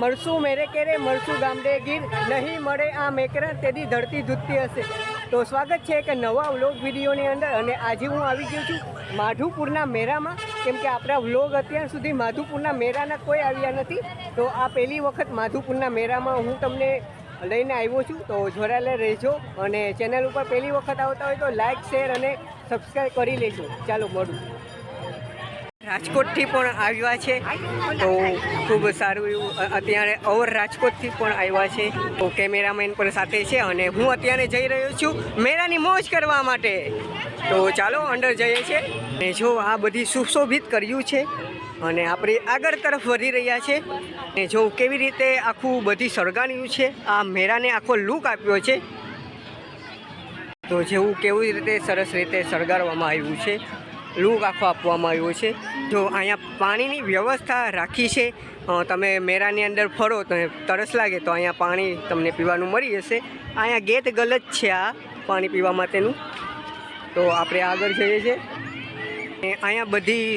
મળશું મેરે કેરે મળશું ગામડે ગીર નહીં મળે આ મેકરા તેની ધરતી ધૂતતી હશે. તો સ્વાગત છે એક નવા વ્લોગ વિડીયોની અંદર અને આજે હું આવી ગયો છું માધુપુરના મેળામાં કેમ કે આપણા વ્લોગ અત્યાર સુધી માધુપુરના મેળાના કોઈ આવ્યા નથી. તો આ પહેલી વખત માધુપુરના મેળામાં હું તમને લઈને આવ્યો છું. તો જોડાયેલા રહેજો અને ચેનલ ઉપર પહેલી વખત આવતા હોય તો લાઇક શેર અને સબસ્ક્રાઈબ કરી લેજો. ચાલો મળું. રાજકોટથી પણ આવ્યા છે. તો ખૂબ સારું એવું અત્યારે અવર રાજકોટથી પણ આવ્યા છે. તો કેમેરામેન પણ સાથે છે અને હું અત્યારે જઈ રહ્યો છું મેળાની મોજ કરવા માટે. તો ચાલો અંદર જઈએ છીએ અને જો આ બધી સુશોભિત કર્યું છે અને આપણે આગળ તરફ વધી રહ્યા છે. અને જો કેવી રીતે આખું બધી સળગાવ્યું છે, આ મેળાને આખો લુક આપ્યો છે. તો જેવું કેવી રીતે સરસ રીતે સળગાડવામાં આવ્યું છે. લુક આખો આપવામાં આવ્યો છે. જો અહીંયા પાણીની વ્યવસ્થા રાખી છે તમે મેળાની અંદર ફરો તો તરસ લાગે તો અહીંયા પાણી તમને પીવાનું મળી જશે. અહીંયા ગેટ ગલત છે આ પાણી પીવા માટેનું. તો આપણે આગળ જઈએ છીએ. અહીંયા બધી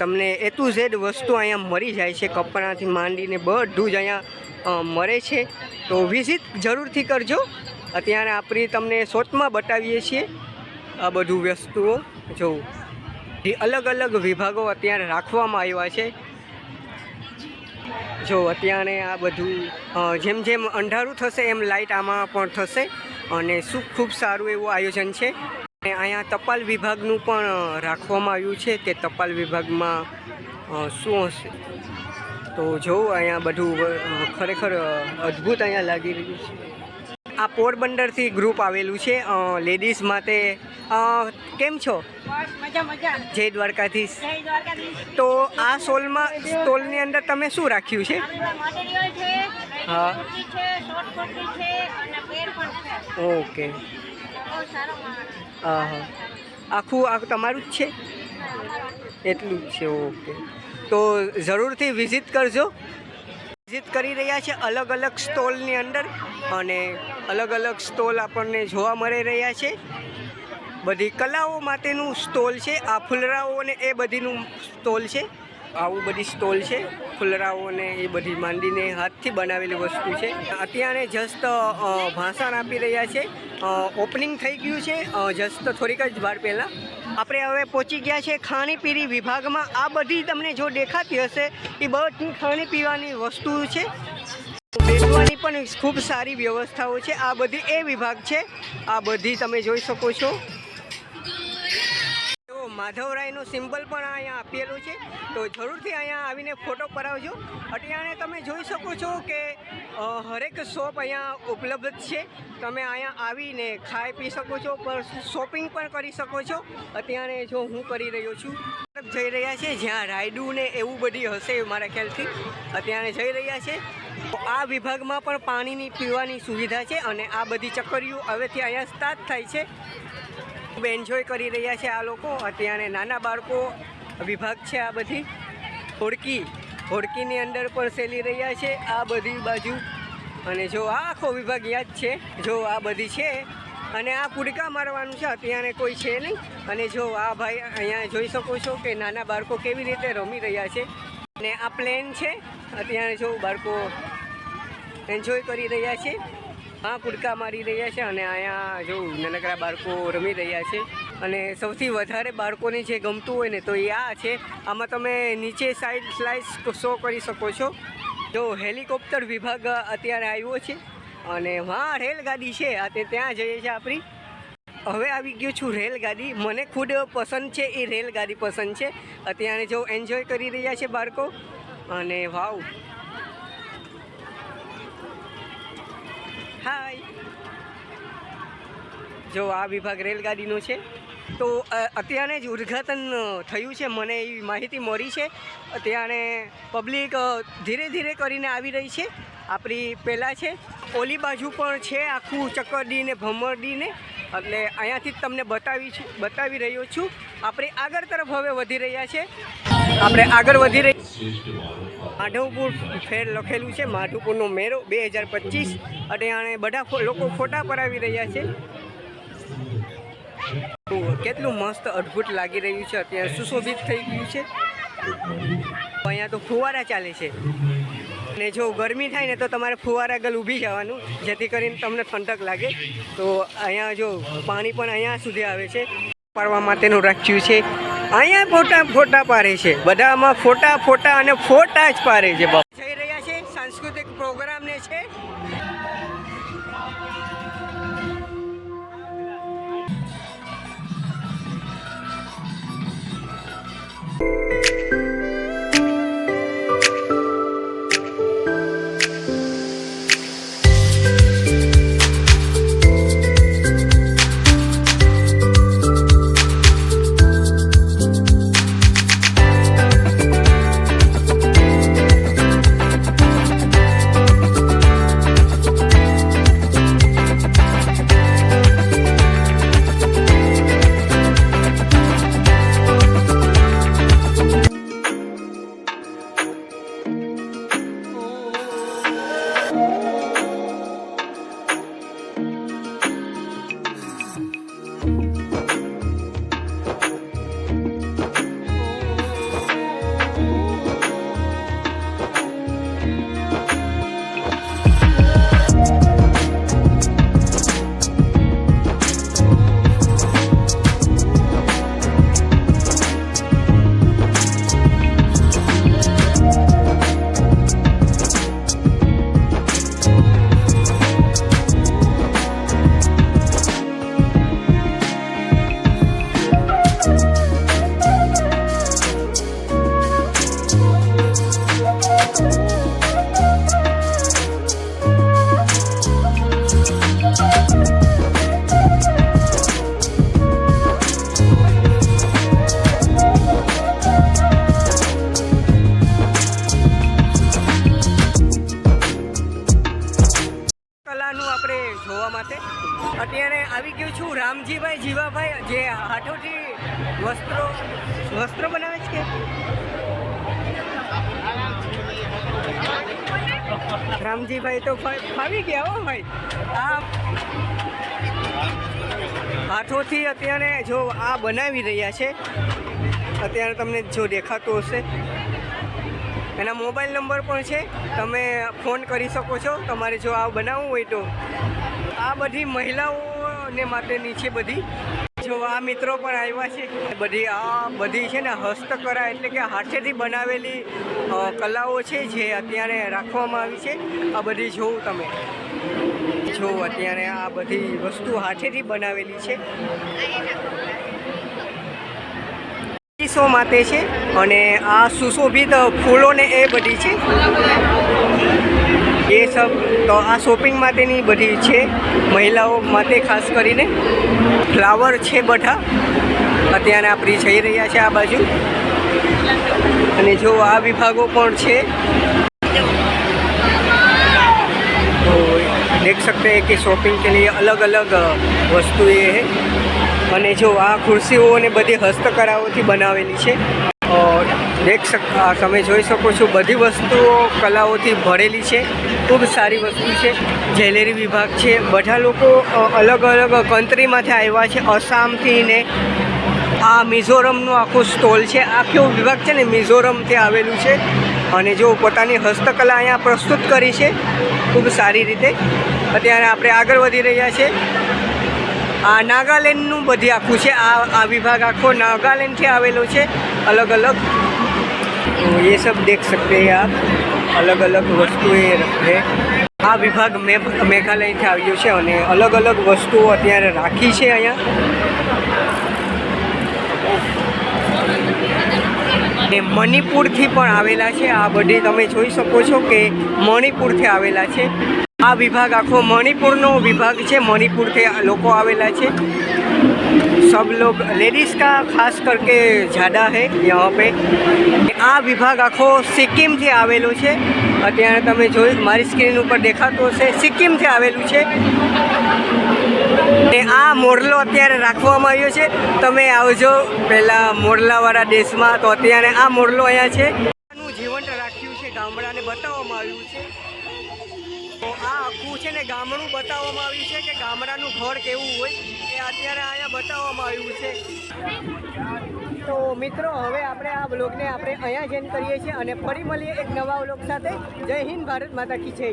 તમને એ ટુ ઝેડ વસ્તુ અહીંયા મળી જાય છે. કપડાથી માંડીને બધું જ અહીંયા મળે છે. તો વિઝિટ જરૂરથી કરજો. અત્યારે આપણે તમને શોર્ટમાં બતાવીએ છીએ આ બધું વસ્તુઓ. જોવું જે અલગ અલગ વિભાગો અત્યારે રાખવામાં આવ્યા છે. જો અત્યારે આ બધું જેમ જેમ અંધારું થશે એમ લાઇટ આમાં પણ થશે અને શું ખૂબ સારું એવું આયોજન છે. અને અહીંયા ટપાલ વિભાગનું પણ રાખવામાં આવ્યું છે કે ટપાલ વિભાગમાં શું હશે? તો જો અહીંયા બધું ખરેખર અદ્ભુત અહીંયા લાગી રહ્યું છે. આ પોરબંદરથી ગ્રુપ આવેલું છે. લેડીઝ માટે કેમ છો? જય દ્વારકાધીશ. તો આ સોલમાં સ્ટોલની અંદર તમે શું રાખ્યું છે? હા. ઓકે. હા હા. આખું આ તમારું જ છે? એટલું જ છે ઓકે. તો જરૂરથી વિઝિટ કરજો. વિઝિટ કરી રહ્યા છે અલગ અલગ સ્ટોલની અંદર અને અલગ અલગ સ્ટોલ આપણને જોવા મળી રહ્યા છે. બધી કલાઓ માટેનું સ્ટોલ છે, આ ફૂલરાઓ અને એ બધીનું સ્ટોલ છે. આવું બધી સ્ટોલ છે ફુલરાઓ ને એ બધી માંડીને હાથથી બનાવેલી વસ્તુ છે. અત્યારે જસ્ટ ભાષણ આપી રહ્યા છે. ઓપનિંગ થઈ ગયું છે. જસ્ટ થોડીક જ વાર પહેલાં. આપણે હવે પહોંચી ગયા છે ખાણીપીણી વિભાગમાં. આ બધી તમને જો દેખાતી હશે, એ બધી ખાણી પીવાની વસ્તુ છે. બેસવાની પણ ખૂબ સારી વ્યવસ્થાઓ છે. આ બધી એ વિભાગ છે. આ બધી તમે જોઈ શકો છો. માધવરાયનો સિમ્બલ પણ અહીંયા આપેલું છે. તો જરૂરથી અહીંયા આવીને ફોટો પડાવજો અત્યારે તમે જોઈ શકો છો કે હરેક શોપ અહીંયા ઉપલબ્ધ છે. તમે અહીંયા આવીને ખાઈ પી શકો છો, પણ શોપિંગ પણ કરી શકો છો. અત્યારે જો હું કરી રહ્યો છું. જઈ રહ્યા છે, જ્યાં રાયડું ને એવું બધી હશે મારા ખ્યાલથી. અત્યારે જઈ રહ્યા છે. આ વિભાગમાં પણ પાણીની પીવાની સુવિધા છે અને આ બધી ચક્કરીઓ હવેથી અહીંયા સ્ટાર્ટ થાય છે. ખૂબ એન્જોય કરી રહ્યા છે આ લોકો. અત્યારે નાના બાળકો વિભાગ છે આ બધી. હોડકી, હોડકીની અંદર પણ સેલી રહ્યા છે આ બધી બાજુ. અને જો આ આખો વિભાગ યાદ છે. જો આ બધી છે. અને આ કુડકા મારવાનું છે. અત્યારે કોઈ છે નહીં. અને જો આ ભાઈ અહીંયા જોઈ શકો છો કે નાના બાળકો કેવી રીતે રમી રહ્યા છે. અને આ પ્લેન છે. અત્યારે જો બાળકો એન્જોય કરી રહ્યા છે. હા કુડકા મારી રહ્યા છે અને અહીંયા જો નાનકડા બાળકો રમી રહ્યા છે. અને સૌથી વધારે બાળકોને જે ગમતું હોય ને તો એ આ છે. આમાં તમે નીચે સાઈડ સ્લાઇસ શો કરી શકો છો. જો હેલિકોપ્ટર વિભાગ અત્યારે આવ્યો છે. અને હા, રેલગાડી છે. આ તે ત્યાં જઈએ છીએ આપણી. હવે આવી ગયો છું રેલગાડી. મને ખુદ પસંદ છે. એ રેલગાડી પસંદ છે. અત્યારે જો એન્જોય કરી રહ્યા છે બાળકો. અને વાવ. જો આ વિભાગ રેલગાડીનો છે. તો અત્યારે જ ઉદ્ઘાટન થયું છે. મને એવી માહિતી મળી છે. અત્યારે પબ્લિક ધીરે ધીરે કરીને આવી રહી છે. આપણી પહેલાં છે, ઓલી બાજુ પણ છે આખું ચક્કરડીને ભમરડીને. એટલે અહીંયાથી જ તમને બતાવી બતાવી રહ્યો છું. આપણે આગળ તરફ હવે વધી રહ્યા છે. આપણે આગળ વધી રહી માધવપુર ફેર લખેલું છે. માધવપુરનો મેળો બે હજાર પચીસ. અને બધા લોકો ફોટા પડાવી રહ્યા છે. કેટલું મસ્ત અદ્ભુત લાગી રહ્યું છે. અત્યારે સુશોભિત થઈ ગયું છે. અહીંયા તો ફુવારા ચાલે છે. અને જો ગરમી થાય ને તો તમારે ફુવારા આગળ ઊભી જવાનું, જેથી કરીને તમને ઠંડક લાગે. તો અહીંયા જો પાણી પણ અહીંયા સુધી આવે છે. પાડવા માટેનું રાખ્યું છે. અહીંયા ફોટા ફોટા પાડે છે. બધામાં ફોટા ફોટા અને ફોટા જ પાડે છે. જઈ રહ્યા છે. સાંસ્કૃતિક પ્રોગ્રામને છે. રામજીભાઈ તો ફાવી ગયા હો ભાઈ. આ હાથોથી અત્યારે જો આ બનાવી રહ્યા છે, અત્યારે તમને જો દેખાતું હશે. એના મોબાઈલ નંબર પણ છે, તમે ફોન કરી શકો છો, તમારે જો આ બનાવવું હોય તો. આ બધી મહિલાઓને માટેની છે બધી. જો આ મિત્રો પણ આવ્યા છે. બધી, આ બધી છે ને હસ્તકળા એટલે કે હાથેથી બનાવેલી કલાઓ છે જે અત્યારે રાખવામાં આવી છે. આ બધી જોવું તમે. જો અત્યારે આ બધી વસ્તુ હાથેથી બનાવેલી છે. સો માટે છે અને આ સુશોભિત ફૂલોને એ બધી છે. એ સબ તો આ શોપિંગ માટેની બધી છે. મહિલાઓ માટે ખાસ કરીને. ફ્લાવર છે બધા. અત્યારે આપણી જઈ રહ્યા છે આ બાજુ. અને જો આ વિભાગો પણ છે तो देख सकते हैं कि शॉपिंग के लिए अलग अलग वस्तुएं है અને જો આ ખુરશીઓને બધી હસ્તકળાઓથી બનાવેલી છે ઓર દેખ શક આ તમે જોઈ શકો છો બધી વસ્તુઓ કલાઓથી ભરેલી છે ખૂબ સારી વસ્તુ છે જ્વેલરી વિભાગ છે બધા લોકો અ, અલગ અલગ કન્ટ્રીમાંથી આવ્યા છે આસામથી ને આ મિઝોરમનું આખું સ્ટોલ છે. આ કેવો વિભાગ છે ને મિઝોરમથી આવેલું છે. અને જો પોતાની હસ્તકલા અહીંયા પ્રસ્તુત કરી છે, ખૂબ સારી રીતે. અત્યારે આપણે આગળ વધી રહ્યા છીએ. આ નાગાલેન્ડનું બધી આખું છે. આ આ વિભાગ આખો નાગાલેન્ડથી આવેલો છે. અલગ અલગ. એ સબ દેખ શકતે આપ. અલગ અલગ વસ્તુ એ રહે આ વિભાગ મેઘાલયથી આવ્યો છે અને અલગ અલગ વસ્તુઓ અત્યારે રાખી છે અહીંયા. ને મણિપુરથી પણ આવેલા છે આ બધી તમે જોઈ શકો છો કે મણિપુરથી આવેલા છે આ વિભાગ આખો મણિપુરનો વિભાગ છે મણિપુરથી આ લોકો આવેલા છે सब लोग लेडीज़ का खास करके ज़्यादा है यहाँ पे આ વિભાગ આખો સિક્કિમથી આવેલો છે અત્યારે તમે જોઈ મારી સ્ક્રીન ઉપર દેખાતું હશે સિક્કિમથી આવેલું છે ને આ મોરલો અત્યારે રાખવામાં આવ્યો છે. તમે આવજો પહેલાં મોરલાવાળા દેશમાં. તો અત્યારે આ મોરલો અહીંયા છે. જીવંત રાખ્યું છે, ગામડાને બતાવવામાં આવ્યું છે. તો આ આખું છે ને ગામડું બતાવવામાં આવ્યું છે કે ગામડાનું ઘર કેવું હોય એ અત્યારે અહીંયા બતાવવામાં આવ્યું છે. તો મિત્રો, હવે આપણે આ બ્લોગને આપણે અહીંયા જ કરીએ છીએ અને ફરી મળીએ એક નવા બ્લોગ સાથે. જય હિન્દ, ભારત માતા કી જય.